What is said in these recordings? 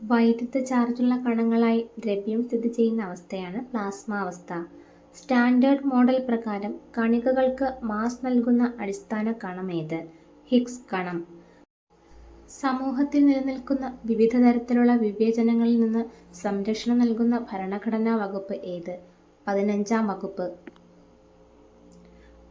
വൈദ്യുത ചാർജുള്ള കണങ്ങളായി ദ്രവ്യം സ്ഥിതി ചെയ്യുന്ന അവസ്ഥയാണ് പ്ലാസ്മ അവസ്ഥ സ്റ്റാൻഡേർഡ് മോഡൽ പ്രകാരം കണികകൾക്ക് മാസ് നൽകുന്ന അടിസ്ഥാന കണമേത്? ഹിക്സ് കണം. സമൂഹത്തിൽ നിലനിൽക്കുന്ന വിവിധ തരത്തിലുള്ള വിവേചനങ്ങളിൽ നിന്ന് സംരക്ഷണം നൽകുന്ന ഭരണഘടനാ വകുപ്പ് ഏത്? പതിനഞ്ചാം വകുപ്പ്.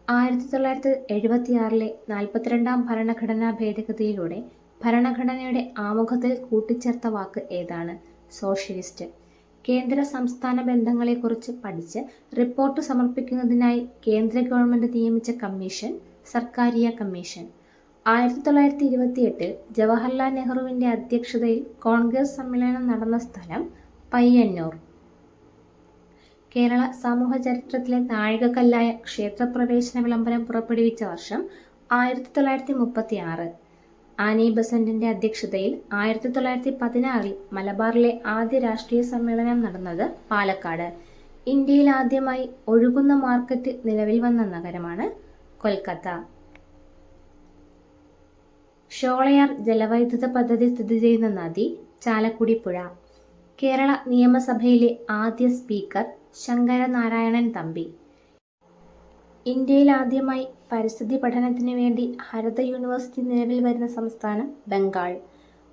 ആയിരത്തി തൊള്ളായിരത്തി എഴുപത്തിയാറിലെ നാൽപ്പത്തിരണ്ടാം ഭരണഘടനാ ഭേദഗതിയിലൂടെ ഭരണഘടനയുടെ ആമുഖത്തിൽ കൂട്ടിച്ചേർത്ത വാക്ക് ഏതാണ്? സോഷ്യലിസ്റ്റ്. കേന്ദ്ര സംസ്ഥാന ബന്ധങ്ങളെക്കുറിച്ച് പഠിച്ച് റിപ്പോർട്ട് സമർപ്പിക്കുന്നതിനായി കേന്ദ്ര ഗവൺമെന്റ് നിയമിച്ച കമ്മീഷൻ സർക്കാരിയ കമ്മീഷൻ. ആയിരത്തി തൊള്ളായിരത്തി ഇരുപത്തി എട്ടിൽ ജവഹർലാൽ നെഹ്റുവിന്റെ അധ്യക്ഷതയിൽ കോൺഗ്രസ് സമ്മേളനം നടന്ന സ്ഥലം പയ്യന്നൂർ. കേരള സമൂഹ ചരിത്രത്തിലെ നാഴികക്കല്ലായ ക്ഷേത്രപ്രവേശന വിളംബരം പുറപ്പെടുവിച്ച വർഷം ആയിരത്തി തൊള്ളായിരത്തി മുപ്പത്തിയാറ്. ആനി ബസന്റിന്റെ അധ്യക്ഷതയിൽ ആയിരത്തി തൊള്ളായിരത്തി പതിനാറിൽ മലബാറിലെ ആദ്യ രാഷ്ട്രീയ സമ്മേളനം നടന്നത് പാലക്കാട്. ഇന്ത്യയിൽ ആദ്യമായി ഒഴുകുന്ന മാർക്കറ്റ് നിലവിൽ വന്ന നഗരമാണ് കൊൽക്കത്ത. ഷോളയാർ ജലവൈദ്യുത പദ്ധതി സ്ഥിതി ചെയ്യുന്ന നദി ചാലക്കുടി പുഴ. കേരള നിയമസഭയിലെ ആദ്യ സ്പീക്കർ ശങ്കരനാരായണൻ തമ്പി. ഇന്ത്യയിൽ ആദ്യമായി പരിസ്ഥിതി പഠനത്തിന് വേണ്ടി ഹരിത യൂണിവേഴ്സിറ്റി നിലവിൽ വരുന്ന സംസ്ഥാനം ബംഗാൾ.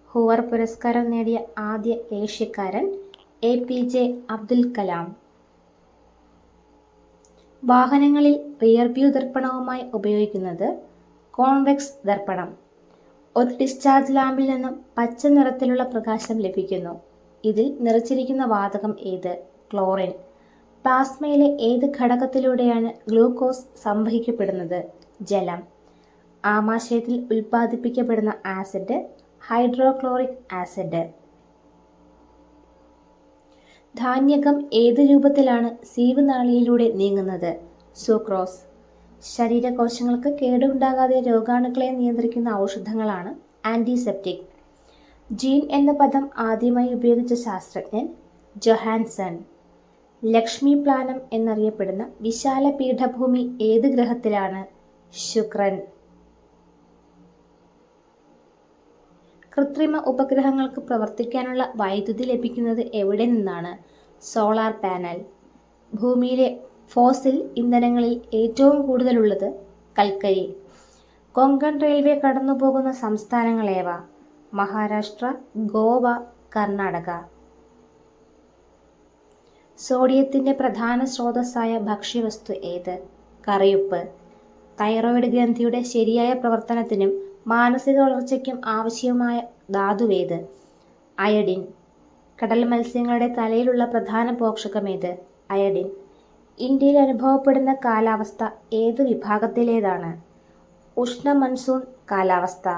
ഹൂവർ പുരസ്കാരം നേടിയ ആദ്യ ഏഷ്യക്കാരൻ A. P. J. Abdul Kalam. വാഹനങ്ങളിൽ റിയർ വ്യൂ ദർപ്പണവുമായി ഉപയോഗിക്കുന്നത് കോൺവെക്സ് ദർപ്പണം. ഒരു ഡിസ്ചാർജ് ലാമ്പിൽ നിന്നും പച്ച നിറത്തിലുള്ള പ്രകാശം ലഭിക്കുന്നു. ഇതിൽ നിറച്ചിരിക്കുന്ന വാതകം ഏത്? ക്ലോറിൻ. പ്ലാസ്മയിലെ ഏത് ഘടകത്തിലൂടെയാണ് ഗ്ലൂക്കോസ് സംവഹിക്കപ്പെടുന്നത്? ജലം. ആമാശയത്തിൽ ഉൽപ്പാദിപ്പിക്കപ്പെടുന്ന ആസിഡ് ഹൈഡ്രോക്ലോറിക് ആസിഡ്. ധാന്യകം ഏത് രൂപത്തിലാണ് സീവ് നാളിയിലൂടെ നീങ്ങുന്നത്? സുക്രോസ്. ശരീരകോശങ്ങൾക്ക് കേടുണ്ടാകാതെ രോഗാണുക്കളെ നിയന്ത്രിക്കുന്ന ഔഷധങ്ങളാണ് ആന്റിസെപ്റ്റിക് ജീൻ എന്ന പദം ആദ്യമായി ഉപയോഗിച്ച ശാസ്ത്രജ്ഞൻ ജൊഹാൻസൺ. ലക്ഷ്മീപ്ലാനം എന്നറിയപ്പെടുന്ന വിശാല പീഠഭൂമി ഏത് ഗ്രഹത്തിലാണ്? ശുക്രൻ. കൃത്രിമ ഉപഗ്രഹങ്ങൾക്ക് പ്രവർത്തിക്കാനുള്ള വൈദ്യുതി ലഭിക്കുന്നത് എവിടെ നിന്നാണ്? Solar panel. ഭൂമിയിലെ ഫോസിൽ ഇന്ധനങ്ങളിൽ ഏറ്റവും കൂടുതലുള്ളത് കൽക്കരി. കൊങ്കൺ റെയിൽവേ കടന്നുപോകുന്ന സംസ്ഥാനങ്ങളേവ? മഹാരാഷ്ട്ര, ഗോവ, കർണാടക. സോഡിയത്തിന്റെ പ്രധാന സ്രോതസ്സായ ഭക്ഷ്യവസ്തു ഏത്? കറിയുപ്പ്. തൈറോയിഡ് ഗ്രന്ഥിയുടെ ശരിയായ പ്രവർത്തനത്തിനും മാനസിക വളർച്ചയ്ക്കും ആവശ്യമായ ധാതുവേത്? അയഡിൻ. കടൽ മത്സ്യങ്ങളുടെ തലയിലുള്ള പ്രധാന പോഷകമേത്? അയഡിൻ. ഇന്ത്യയിൽ അനുഭവപ്പെടുന്ന കാലാവസ്ഥ ഏത് വിഭാഗത്തിലേതാണ്? ഉഷ്ണ മൺസൂൺ കാലാവസ്ഥ.